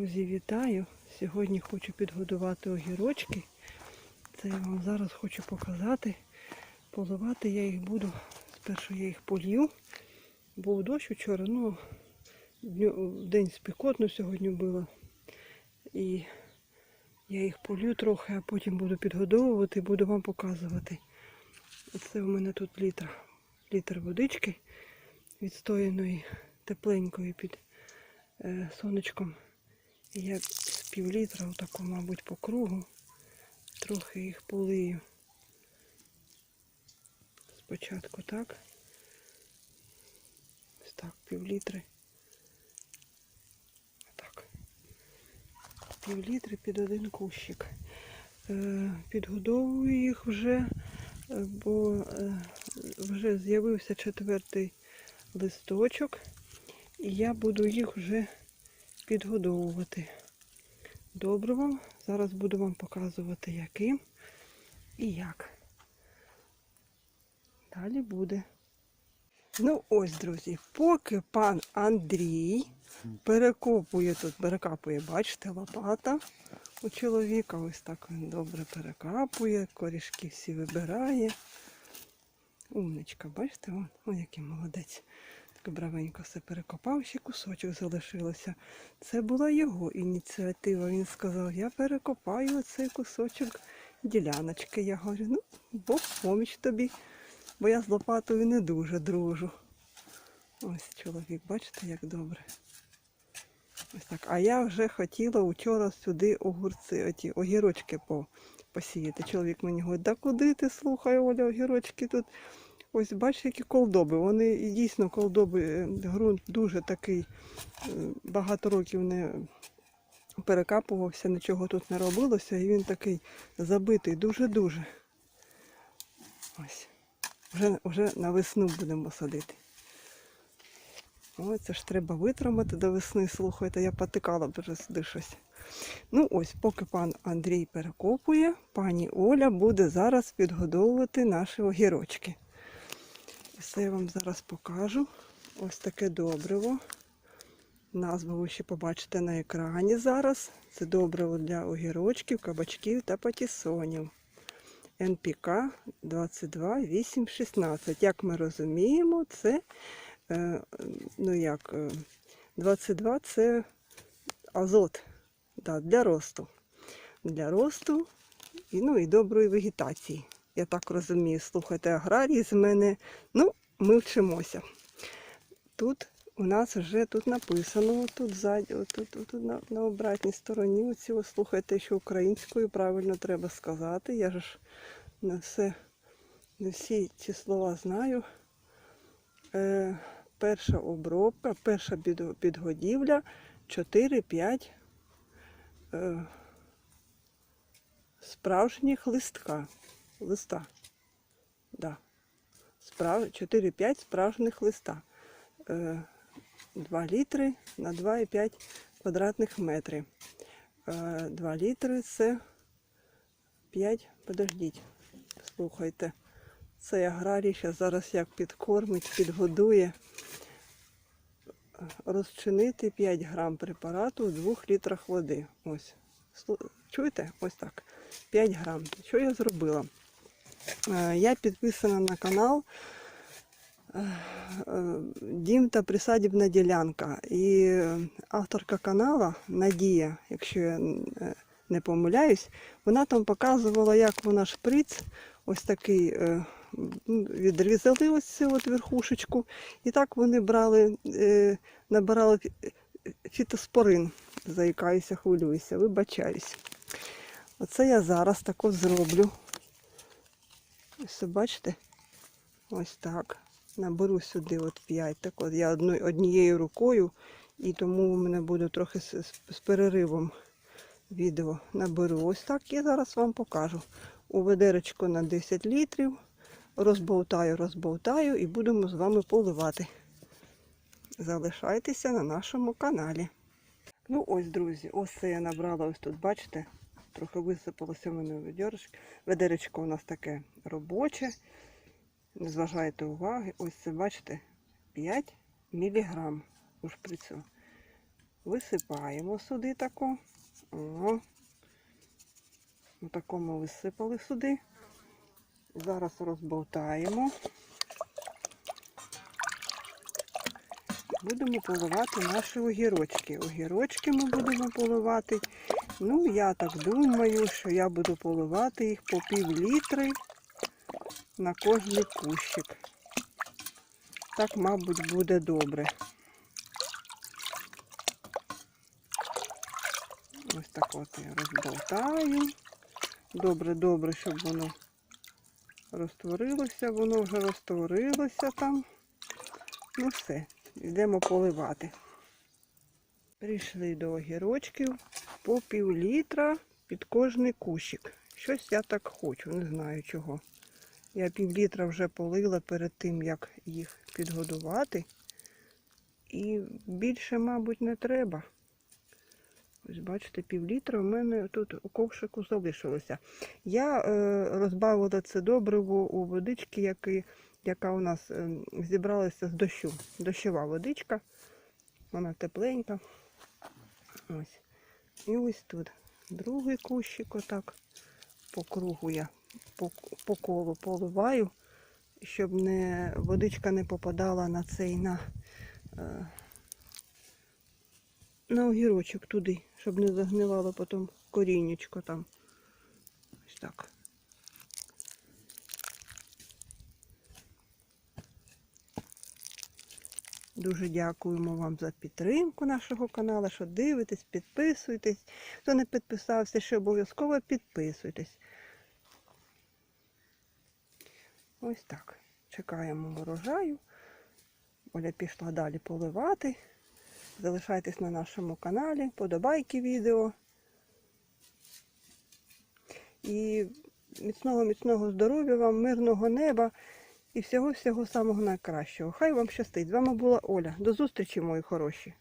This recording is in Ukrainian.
Друзі, вітаю! Сьогодні хочу підгодувати огірочки. Це я вам зараз хочу показати. Поливати я їх буду. Спершу я їх полью. Був дощ вчора, ну день спекотно сьогодні було. І я їх полью трохи, а потім буду підгодовувати і буду вам показувати. Оце у мене тут літр, літр водички відстояної, тепленької під е, сонечком. Я з пів літра, отаку, мабуть, по кругу, трохи їх полию. Спочатку так. Ось так, пів літри. Так. Пів літри під один кущик. Е, підгодовую їх вже, е, бо е, вже з'явився четвертий листочок. І я буду їх вже підгодовувати добривом. Зараз буду вам показувати, яким і як. Далі буде. Ну ось, друзі, поки пан Андрій перекопує тут, перекапує, бачите, лопата у чоловіка. Ось так він добре перекапує, корішки всі вибирає. Умничка, бачите, вон, о, який молодець. Бравенько все перекопав, ще кусочок залишилося. Це була його ініціатива. Він сказав, я перекопаю цей кусочок діляночки. Я говорю, ну, Бог поміч тобі, бо я з лопатою не дуже дружу. Ось чоловік, бачите, як добре. Ось так. А я вже хотіла вчора сюди огурці, оті огірочки по, посіяти. Чоловік мені говорить, да куди ти слухай, Оля, огірочки тут. Ось бачите, які колдоби. Вони дійсно колдоби, е, ґрунт дуже такий, е, багато років не перекапувався, нічого тут не робилося, і він такий забитий, дуже-дуже. Ось. Вже, вже на весну будемо садити. Ой, це ж треба витримати до весни, слухайте, я потикала б вже сюди щось. Ну ось, поки пан Андрій перекопує, пані Оля буде зараз підгодовувати наші огірочки. Все я вам зараз покажу. Ось таке добриво. Назву ви ще побачите на екрані зараз. Це добриво для огірочків, кабачків та патісонів. НПК 22816. Як ми розуміємо, це е, ну як, е, 22 це азот да, для росту. Для росту і, ну, і доброї вегетації. Я так розумію, слухайте, аграрії з мене. Ну, ми вчимося. Тут у нас вже тут написано, тут ззаді, отут, отут на, на обратній стороні. Оці, слухайте, що українською правильно треба сказати. Я ж на все, не всі ці слова знаю. Е, перша обробка, перша підго- підгодівля 4-5 е, справжніх листка. Листа. Да. Справ... 4-5 справжніх листа. Е, 2 літри на 2,5 квадратних метрів. Е, 2 літри це 5, подождіть, слухайте. Цей аграрій зараз як підкормить, підгодує. Розчинити 5 грам препарату у 2 літрах води. Ось. Чуєте? Ось так. 5 грам. Що я зробила? Е, Я підписана на канал е, е, Дім та присадібна ділянка. І авторка канала Надія, якщо я не помиляюсь, вона там показувала, як вона шприц, ось такий відрізали ось цю от верхушечку. І так вони брали, е, набирали фітоспорин. Заїкаюся, хвилююся, вибачаюсь. Оце я зараз також зроблю. Ось бачите? Ось так. Наберу сюди от 5. Так от я однією рукою, і тому у мене буде трохи з, з, переривом відео. Наберу ось так і зараз вам покажу. У ведеречко на 10 літрів. Розбовтаю, розбовтаю і будемо з вами поливати. Залишайтеся на нашому каналі. Ну ось, друзі, ось це я набрала ось тут, бачите? Трохи висипалося в мене ведеречко. Ведеречко у нас таке робоче. Не зважайте уваги. Ось це, бачите, 5 міліграм у шприцю. Висипаємо сюди тако. О. Отако ми висипали сюди. Зараз розболтаємо. Будемо поливати наші огірочки. Огірочки ми будемо поливати. Ну, я так думаю, що я буду поливати їх по пів літри на кожний кущик. Так, мабуть, буде добре. Ось так от я розболтаю. Добре, добре, щоб воно розтворилося. Воно вже розтворилося там. Ну все, йдемо поливати. Прийшли до огірочків по пів літра під кожний кущик. Щось я так хочу, не знаю чого. Я пів літра вже полила перед тим, як їх підгодувати. І більше, мабуть, не треба. Ось бачите, пів літра у мене тут у ковшику залишилося. Я е, розбавила це добриво у водички, які, яка у нас е, зібралася з дощу. Дощова водичка. Вона тепленька. Ось. І ось тут другий кущик, отак по кругу я по, по колу поливаю, щоб не, водичка не попадала на цей на, е, на огірочок туди, щоб не загнивало потім корінечко там. Ось так. Дуже дякуємо вам за підтримку нашого каналу, що дивитесь, підписуйтесь. Хто не підписався, ще обов'язково підписуйтесь. Ось так. Чекаємо урожаю. Оля пішла далі поливати. Залишайтесь на нашому каналі, подобайки відео. І міцного, міцного здоров'я вам, мирного неба і всього-всього самого найкращого. Хай вам щастить. З вами була Оля. До зустрічі, мої хороші.